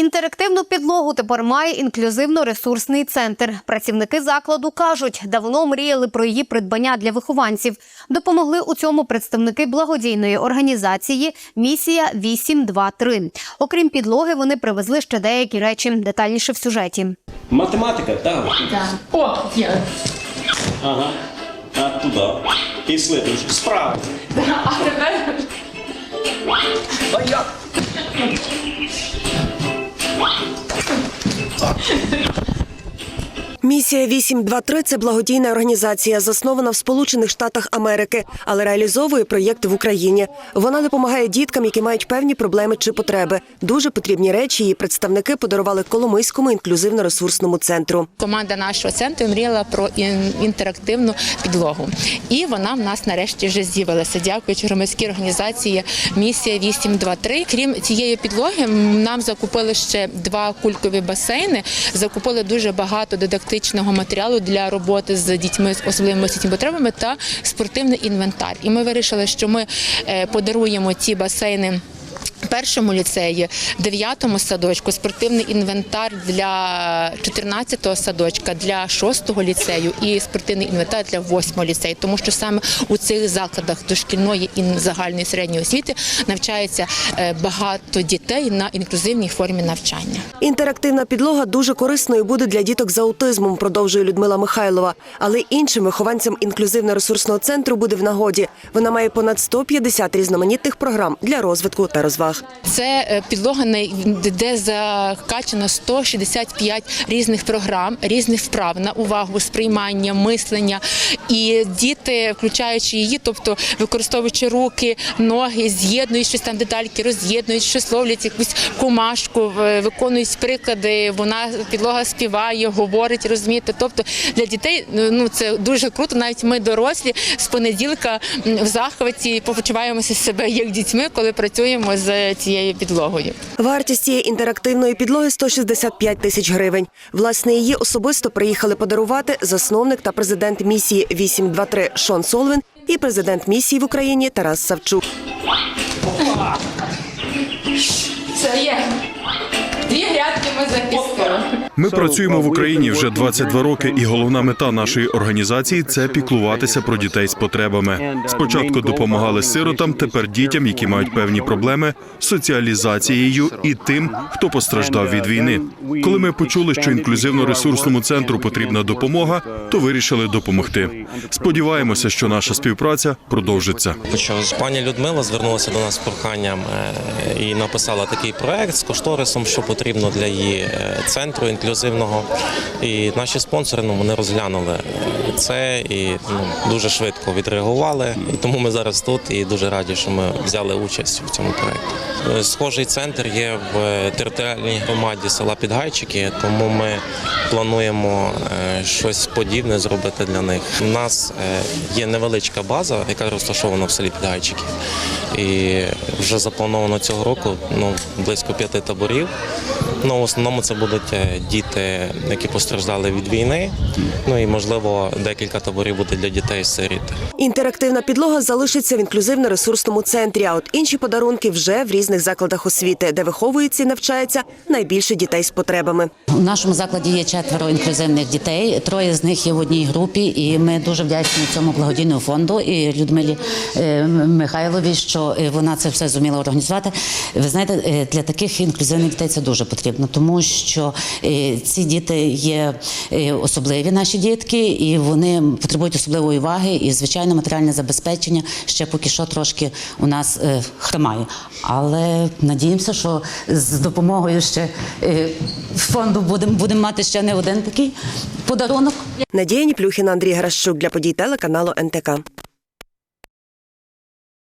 Інтерактивну підлогу тепер має інклюзивно-ресурсний центр. Працівники закладу кажуть, давно мріяли про її придбання для вихованців. Допомогли у цьому представники благодійної організації Місія 823. Окрім підлоги, вони привезли ще деякі речі. Детальніше в сюжеті. Математика, так. О, є. Ага. А туди. І слідуєш. Справа. Місія 823 – це благодійна організація, заснована в Сполучених Штатах Америки, але реалізовує проєкти в Україні. Вона допомагає діткам, які мають певні проблеми чи потреби. Дуже потрібні речі її представники подарували Коломийському інклюзивно-ресурсному центру. команда нашого центру мріяла про ін- інтерактивну підлогу. І вона в нас нарешті вже з'явилася. Дякуючи громадській організації Місія 823. Крім цієї підлоги, нам закупили ще два кулькові басейни. Закупили дуже багато дидактичного матеріалу для роботи з дітьми з особливими освітніми потребами та спортивний інвентар. І ми вирішили, що ми е, подаруємо ці басейни. Першому ліцеї, дев'ятому садочку, спортивний інвентар для 14-го садочка, для 6-го ліцею і спортивний інвентар для 8-го ліцею, тому що саме у цих закладах дошкільної і загальної середньої освіти навчається е, багато дітей на інклюзивній формі навчання. Інтерактивна підлога дуже корисною буде для діток з аутизмом, продовжує Людмила Михайлова. Але іншим вихованцям інклюзивно-ресурсного центру буде в нагоді. Вона має понад 150 різноманітних програм для розвитку та розваг. Це е, підлога, де закачано 165 різних програм, різних вправ на увагу, сприймання, мислення. І діти, включаючи її, тобто використовуючи руки, ноги, з'єднують щось там детальки, роз'єднують, щось ловлять якусь комашку, виконують приклади. Вона підлога співає, говорить, розумієте. Тобто для дітей ну це дуже круто. Навіть ми дорослі з понеділка в захваті почуваємося себе як дітьми, коли працюємо з цією підлогою. Вартість цієї інтерактивної підлоги 165 тисяч гривень. Власне, її особисто приїхали подарувати засновник та президент місії 823 Шон Солвин і президент місії в Україні Тарас Савчук. Це є дві грядки. Ми запіскали. Ми працюємо в Україні вже 22 роки, і головна мета нашої організації це піклуватися про дітей з потребами. Спочатку допомагали сиротам, тепер дітям, які мають певні проблеми з соціалізацією і тим, хто постраждав від війни. Коли ми почули, що інклюзивно-ресурсному центру потрібна допомога, то вирішили допомогти. Сподіваємося, що наша співпраця продовжиться. Пані Людмила звернулася до нас з проханням е, і написала такий проект з кошторисом, що потрібно для її е, центру інклюзивного. І наші спонсори ну, вони розглянули це і ну, дуже швидко відреагували. І тому ми зараз тут і дуже раді, що ми взяли участь в цьому проекті. Е, Схожий центр є в е, територіальній громаді села Підгайчики, тому ми плануємо е, щось подібне зробити для них. У нас є невеличка база, яка розташована в селі Підгайчики. І вже заплановано цього року ну, близько п'яти таборів. Ну, в основному це будуть е, діти, які постраждали від війни. Ну і можливо декілька таборів буде для дітей сиріт. Інтерактивна підлога залишиться в інклюзивно-ресурсному центрі. А от інші подарунки вже в різних закладах освіти, де виховується і навчається найбільше дітей з потребами. У нашому закладі є четверо інклюзивних дітей. Троє з них є в одній групі, і ми дуже вдячні цьому благодійному фонду і Людмилі е, Михайлові, що е, вона це все зуміла організувати. Ви знаєте, для таких інклюзивних дітей це дуже потрібно, тому що е, ці діти є е, особливі наші дітки, і вони потребують особливої уваги. І звичайно, матеріальне забезпечення ще поки що трошки у нас е, хромає. Але надіємося, що з допомогою ще фонду будемо будемо мати ще не один такий подарунок. Надія Ніплюхіна, Андрій Гращук для подій телеканалу НТК.